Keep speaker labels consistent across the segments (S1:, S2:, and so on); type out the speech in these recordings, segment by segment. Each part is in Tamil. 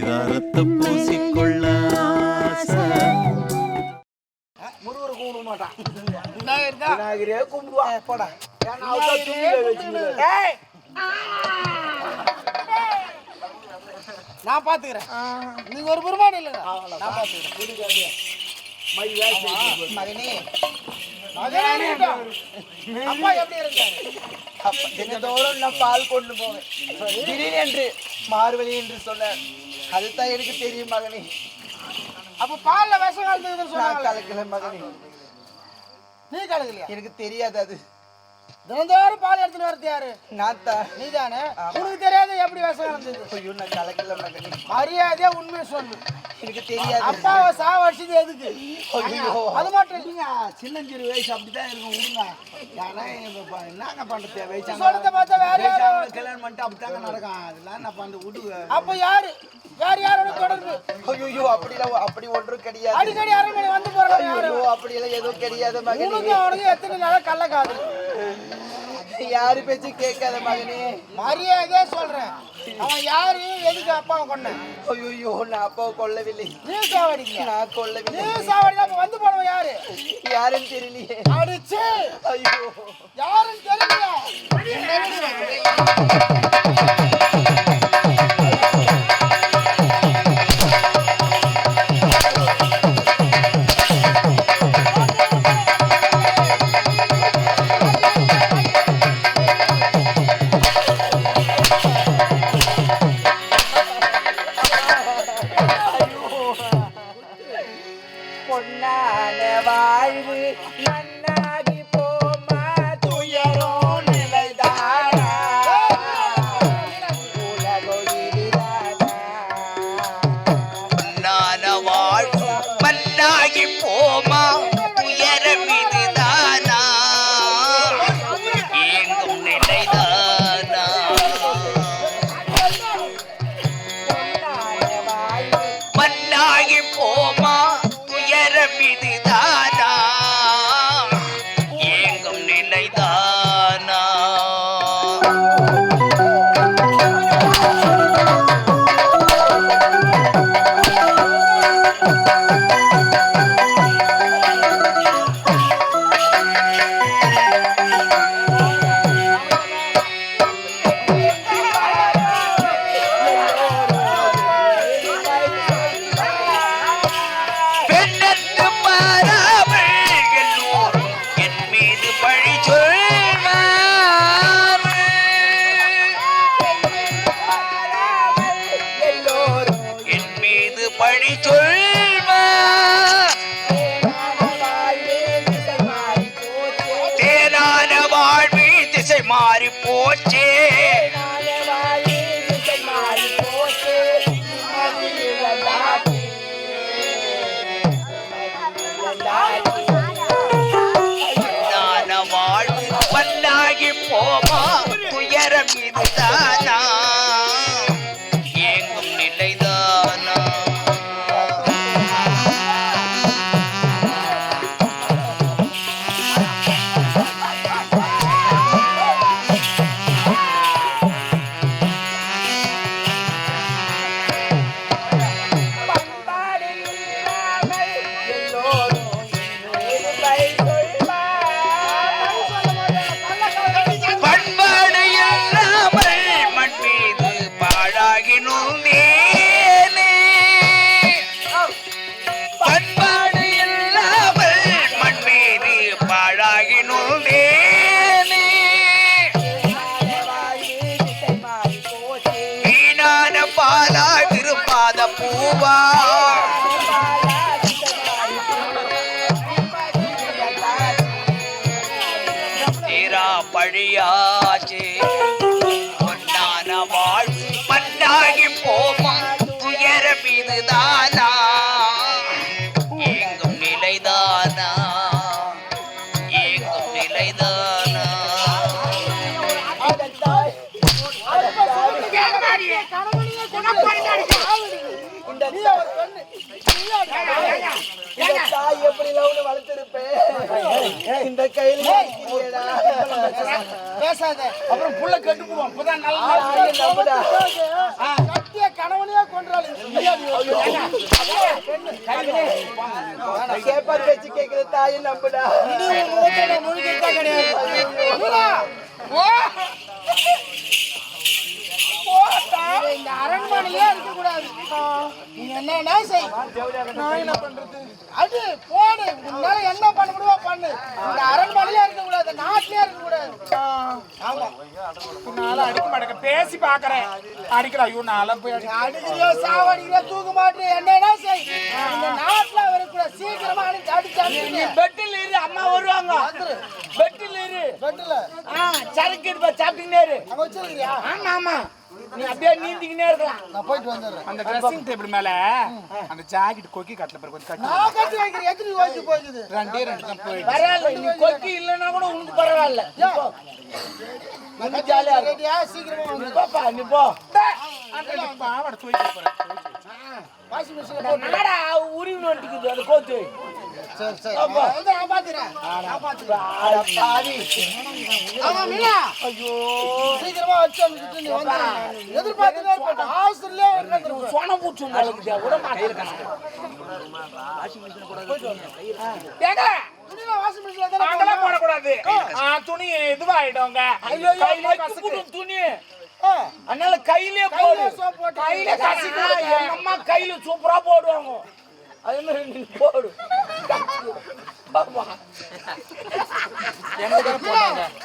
S1: பரிதாரத்தை பூசிக்கொள்ள.
S2: முருகரை கும்பிட மாட்டான்
S3: விநாயகர்
S2: கும்பிடுவான் போடா. ஏன்னா அவர்தான் துணியில.
S3: நான் பாத்துக்கிறேன். நீங்க ஒரு பெருமாடு இல்லைங்க நான் பாத்துக்கிறேன். மகனே. மகனே அப்பா எப்படி இருக்காரு?
S2: அப்ப தினந்தோறும் நான் பால் கொண்டு போவேன். திடீரென்று மார்வழி என்று சொன்னார் அதுதான் எனக்கு தெரியும் மகனே.
S3: அப்ப பால்ல விஷம்
S2: நான்
S3: சொன்னாங்க
S2: கலக்கல மகனே.
S3: நீ கலக்கலையா?
S2: எனக்கு தெரியாது அது.
S3: தினந்தோறும் பால் எடுத்துட்டு வரது யாரு?
S2: நான் தான்.
S3: நீதானே? உனக்கு தெரியாத எப்படி விஷம் கலந்தது
S2: ஐயோ நான் கலக்கல
S3: மரியாதையா உண்மையை சொல்லு.
S2: எனக்கு தெரியாது.
S3: அப்பாவை சாவடிச்சது எதுக்கு? அது மட்டும் இல்ல.
S2: சின்னஞ்சிறு வயசு அப்படிதான் இருக்கும் விடுங்க. இப்ப என்னங்க பண்றது? வயசான
S3: சொல்றத பார்த்தா வேற யாரோ-
S2: வயசானவங்க கல்யாணம் பண்ணிட்டு அப்படித்தாங்க நடக்கும். அதெல்லாம் நான் பண்ண விடு.
S3: அப்ப யாரு? யார் யாரோட தொடர்பு?
S2: ஐயோ அப்படிலாம் அப்படி ஒன்றும் கிடையாது.
S3: அடிக்கடி அரண்மனை வந்து போறவங்க யாரு?
S2: ஐயோ அப்படியெல்லாம் எதுவும் கிடையாது மகனே.
S3: உனக்கு அவனுக்கு எத்தனை நாளா கள்ள காது
S2: யாரு பேச்சு கேட்காத மகனே?
S3: மரியாதையா சொல்றேன். அவன் யாரு? எதுக்கு அப்பாவை கொண்ட
S2: ஐயோ நான் அப்பாவை கொல்லவில்லை.
S3: நீ சாவடிங்க.
S2: நான்
S3: நீ
S2: கொல்லவில்லை
S3: சாவடினா அப்ப வந்து போனவன் யாரு?
S2: யாருன்னு தெரியலையே.
S3: அடிச்சு.
S2: ஐயோ.
S3: யாருன்னு தெரியலையா?
S4: போச்சே
S2: இந்த கையில.
S3: பேசாத. அப்புறம் புள்ள கெட்டு போவான். இப்பதான்
S2: நம்புடா.
S3: கட்டிய கணவனையே கொன்றாள்
S2: கேப்பார் பேச்சு கேட்கிற தாயை நம்புடா.
S3: முழுக்க கிடையாது மீனா, போ. போடா. இந்த அரண்மனையிலே இருக்க கூடாது நீ என்னன்னா செய் நான் என்ன பண்றது அது போடு உன்னால என்ன பண்ண முடியுமோ பண்ணு இந்த அரண்மனையிலே இருக்க கூடாது நாட்டிலே இருக்க கூடாது ஆமா
S5: நாள அடிக்க மாட்டேங்க பேசி பாக்குறேன் அடிக்கிறா ஐயோ அடி
S3: அடிக்கிறியோ சாவடிக்கிறியோ தூக்க மாட்டியோ என்னன்னா செய்? இந்த நாட்டுல வரக்கூடாது சீக்கிரமா அடிச்சு அடிச்சு
S6: பெட்டில் இரு அம்மா வருவாங்க. பெட்டில் இரு.
S3: பெட்டுல.
S6: சரக்கு இருப்ப சாப்பிட்டுக்கினே இரு.
S3: அங்க வச்சிருக்கியா?
S6: ஆமா ஆமா. நீ அப்படியே நீந்திக்கினே இருக்கலாம்.
S3: நான் போயிட்டு வந்துடுறேன்.
S5: அந்த ட்ரெஸ்ஸிங் டேபிள் மேல அந்த ஜாக்கெட் கொக்கி கட்டல பாரு கொஞ்சம் கட்டி
S3: நான் கட்டி வைக்கிறேன். எத்தனை வயசு போகுது
S5: ரெண்டே ரெண்டு தான் போயிடுச்சு
S6: பரவாயில்ல நீ கொக்கி இல்லைன்னா கூட உனக்கு பரவாயில்ல.
S3: கட்டி வைக்கிறேன். ரெடியா சீக்கிரமா வந்து.
S6: போப்பா நீ போ.
S5: அந்த பாவாடை தூக்கி போறேன்.
S3: வாஷிங் மிஷின்ல
S6: இந்த நாடா உருவி நோட்டிக்குது அந்த கோத்து.
S3: சரி சரி. நான் வந்து நான் பாத்துறேன் நான் பாத்துறேன்
S2: பாவி
S3: ஆமா மீனா. ஐயோ. சீக்கிரமா வச்சு அனுப்பிட்டு நீ வந்து. எதிர்பார்த்துட்டே இருப்பேன் ஹாஸ்டல்லே உட்காந்துருப்பேன்
S6: சொன பூச்சு உங்களுக்கு விட மாட்டேன்.
S3: வாஷிங்
S5: போடக்கூடாது. ஆ, துணி இதுவாயிடுங்க
S6: அதனால கையிலே போடு.
S3: கையிலே soap போட்டு.
S6: கையில கசக்கு எங்க அம்மா கையில சூப்பரா போடுவாங்க. அதே மாதிரி நீ போடு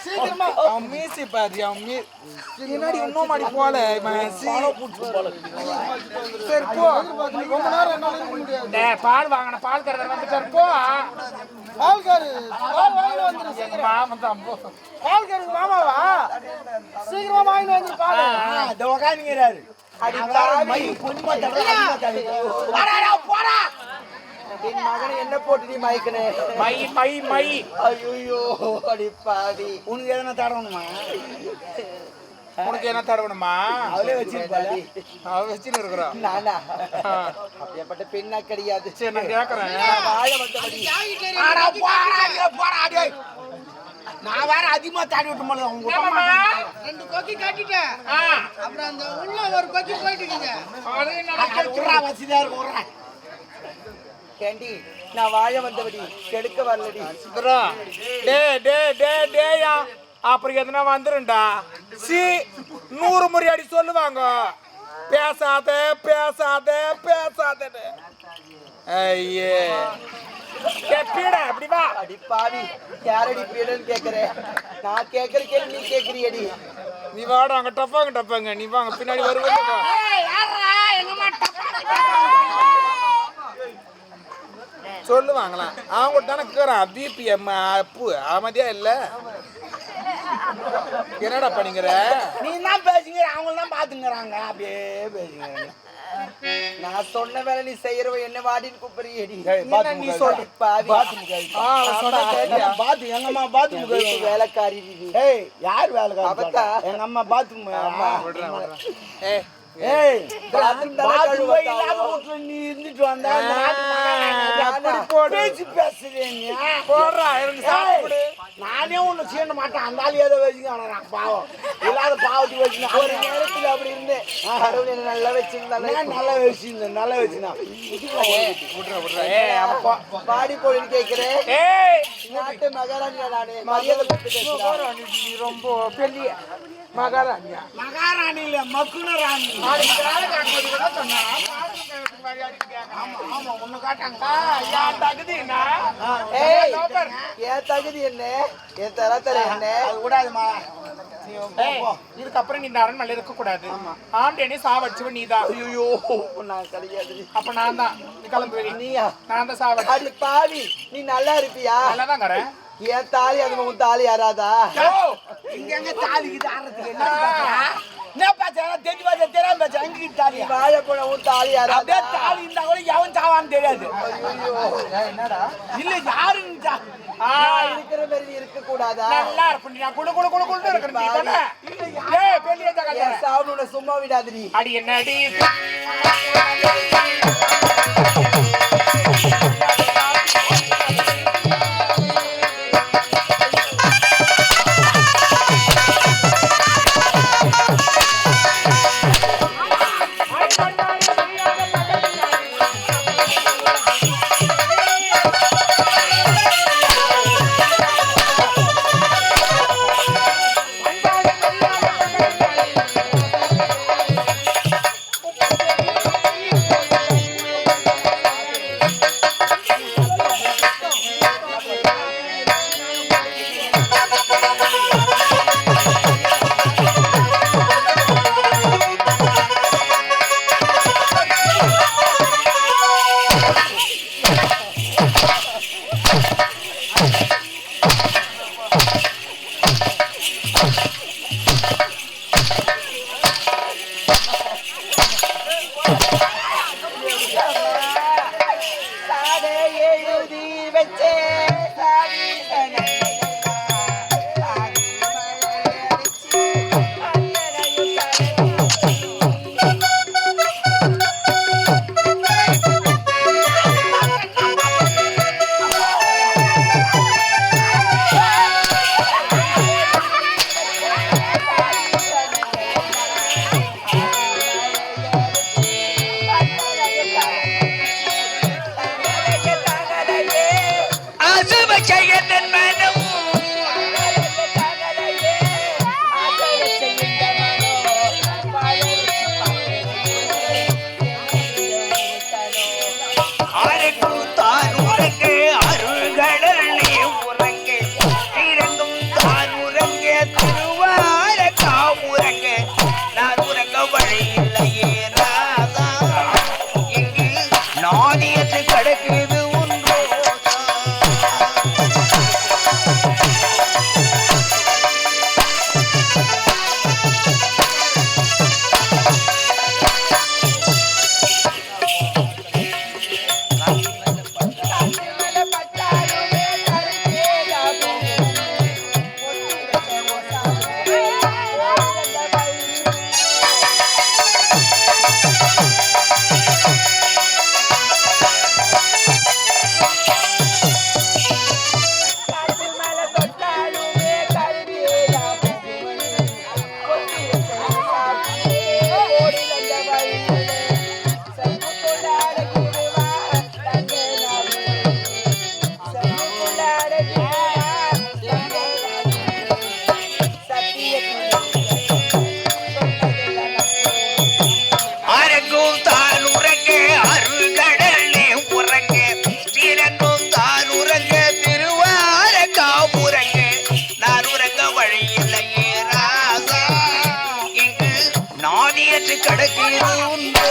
S3: சீக்கிரமா.
S5: அவன் மீசி பாரு அவன் மீ பின்னாடி இன்னும் மாடி போல
S6: போல.
S5: சரி போ.
S3: ரொம்ப நேரம் என்னால முடியாது.
S5: பால் வாங்கின பால் கறவர் வந்துட்டாரு போ.
S3: பால் வாங்கிட்டு வந்துரு சீக்கிரம்.
S5: மாமன் தான் போ.
S3: பால்காரு மாமாவா? சீக்கிரமா வாங்கிட்டு வந்துரு பால்.
S6: இந்த உக்காந்துங்கிறாரு
S2: அடி
S6: போடா
S2: என் மகனை என்ன போட்டு நீ மயக்கனே?
S5: My my my.
S2: ஐயோ அடி பாவி.
S6: உனக்கு எதனா தடவணுமா?
S5: உனக்கு என்ன தடவணுமா?
S6: அவளே வச்சிருப்பாரு
S5: அவ வச்சுன்னு இருக்கிறோம்
S2: நானா. அப்படியாப்பட்ட பெண்ணா கிடையாது.
S5: சரி நான் கேக்குறேன்.
S2: வாழ வந்தபடி.
S6: ஆடா போடா இங்க போடா டேய் நான் வேற அதிகமா தாடி விட்டு போல? மாட்டாங்க.
S3: ரெண்டு கொக்கி கட்டிட்டேன் அப்புறம் அந்த உள்ள ஒரு கொக்கி போயிட்டு இருக்கீங்க
S6: வசதியா இருக்கும் விட்றா
S2: கேண்டி நான் வாழ வந்தபடி கெடுக்க வரலடி
S5: சுந்தரம். டேய் டேய் டேய் டேயா அப்புறம் எதுனா வந்துருண்டா சி நூறு முறை அடி சொல்லுவாங்க பேசாத பேசாத பேசாதன்னு ஐயே பீடா இப்படி வா
S2: அடி பாவி யாரடி பீடன்னு கேக்குறேன் நான் கேக்குற கேள்வி நீ கேக்குறியடி
S5: நீ வாடா அங்க டப்பாங்க டப்பாங்க நீ வாங்க பின்னாடி வருவது சொல்லுவாங்களாம் அவங்க தானே இருக்கிறான் பிபிஎம் அப்பு அமைதியா இல்ல? என்னடா பண்ணிக்கிற?
S6: நீ தான் பேசுங்கிற அவங்க தான் பாத்துங்கிறாங்க. அப்படியே பேசுங்கிறாங்க
S2: நான் சொன்ன வேலை நீ செய்யறவ என்ன வாடின்னு கூப்பிடுறியடி.
S5: என்ன நீ சொன்னா கேட்டியா?
S6: பாத்து எங்க அம்மா
S2: வீட்டு வேலைக்காரி.
S6: ஏய் யார் வேலை
S2: அவத்தா?
S6: எங்க அம்மா.
S5: விடுறேன், விடுறேன். ஏய்,
S6: நீ இருந்துட்டு வந்தா. பேசி நானே ஒண்ணு செய்ய மாட்டேன். அந்த ஆள் ஏதோ நான் பாவம். இல்லாத பாவத்தை வச்சு
S2: ஒரு நேரத்துல அப்படி இருந்தேன். கடவுள் நல்லா வச்சிருந்தானே
S6: நல்லா வச்சிருந்தேன். நல்லா வச்சுனா
S5: விடுறா விடுறா. ஏய் அவன் போ-
S2: பாடி நாட்டு நானு. மரியாதை.
S5: மகாராணி நீ ரொம்ப பெரிய. மகாராணியா?
S6: மகாராணி இல்ல மக்குன ராணி.
S5: என் தகுதி என்ன?
S2: என் தகுதி என்ன? என் தரத்தர என்ன?
S6: கூடாதுமா?
S5: இதுக்கப்புறம் நீ அரண்மனையில இருக்க கூடாது ஆண்டனே சாவடிச்சவன் நீதான்
S2: ஐயோ நான் கிடையாது
S5: அப்ப நான் தான். நீ கிளம்பு வெளிய.
S2: நீயா?
S5: நான் தான் சாவடி.
S2: பாவி நீ நல்லா இருப்பியா?
S5: நல்லாதான் கறேன்
S2: என் தாலி அது உன் தாலி யாராதா?
S6: இங்க எங்க தாலி இது ஆடுறதுக்கு என்ன பாத்தியா? என்ன பாச்சா? தெரிஞ்சு பாச்சா? தெரியாம பாச்சா? எங்க தாலியா
S2: வாழ போன உன் தாலி
S6: அப்படியே தாலி இருந்தா கூட எவன் சாவான்னு தெரியாது.
S2: என்னடா?
S6: இல்ல யாருன்னு
S2: இருக்கிற மாதிரி இருக்க கூடாதா?
S5: நல்லா இருப்ப நீ குடு குடு குடு குடு நீ தானே? ஏய் பெரிய
S2: சும்மா விடாதடி.
S5: அடி என்னடி?
S6: ஏற்று கடக்கில் உண்டோ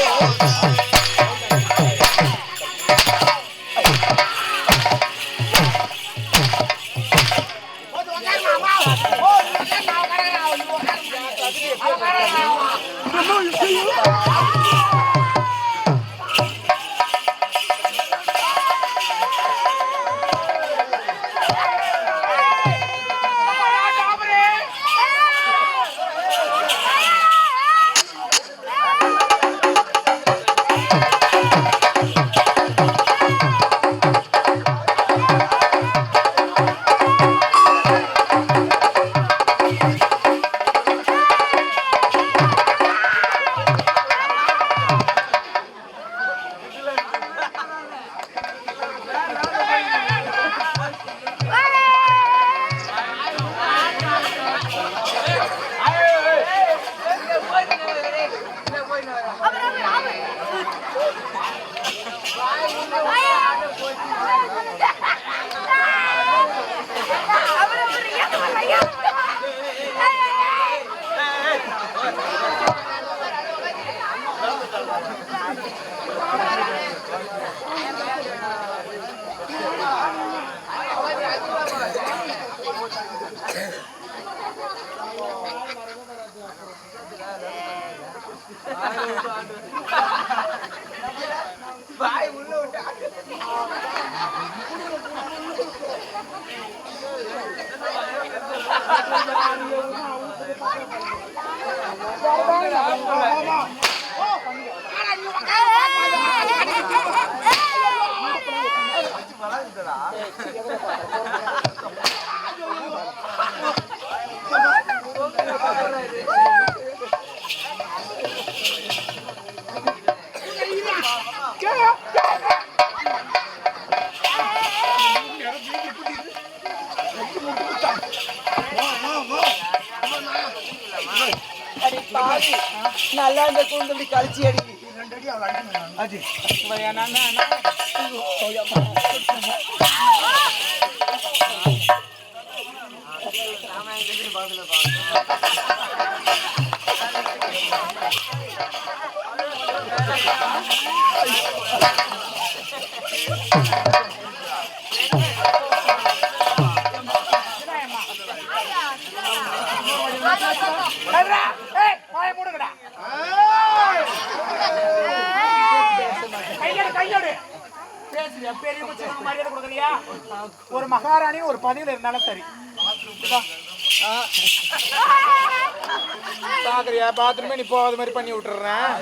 S6: Ja, நல்லா இந்த கூந்தலி கழிச்சு அடி
S5: ஏய்டா, ஏய், ஒரு மகாராணி ஒரு பதிவில் இருந்தாலும் சரி.
S7: பாக்குறியா? பாத்ரூமே நீ போகாத மாதிரி பண்ணி விட்டுறேன்.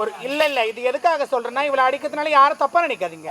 S5: ஒரு இல்ல இல்ல. இது எதுக்காக சொல்றேன்னா இவளை அடிக்கிறதுனால யாரும் தப்பா நினைக்காதீங்க.